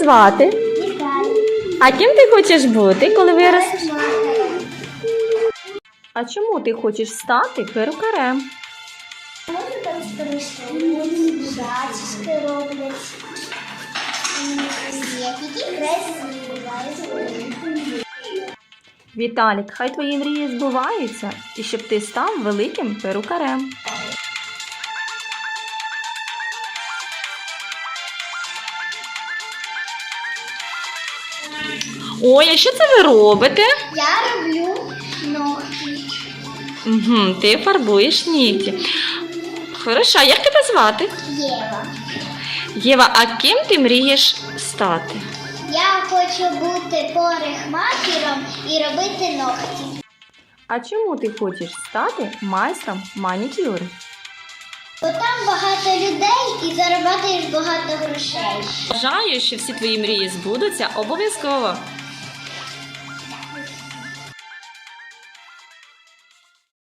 Звати. Віталій. А ким ти хочеш бути, коли виростеш? А чому ти хочеш стати перукарем? Там зачіски роблять. Віталік, хай твої мрії збуваються і щоб ти став великим перукарем. Ой, а що це ви робите? Я роблю ногті. Угу, ти фарбуєш нігті. Хорошо, а як тебе звати? Єва. Єва, а ким ти мрієш стати? Я хочу бути парикмахером і робити ногті. А чому ти хочеш стати майстром манікюру? Там багато людей і заробляєш багато грошей. Бажаю, що всі твої мрії збудуться обов'язково.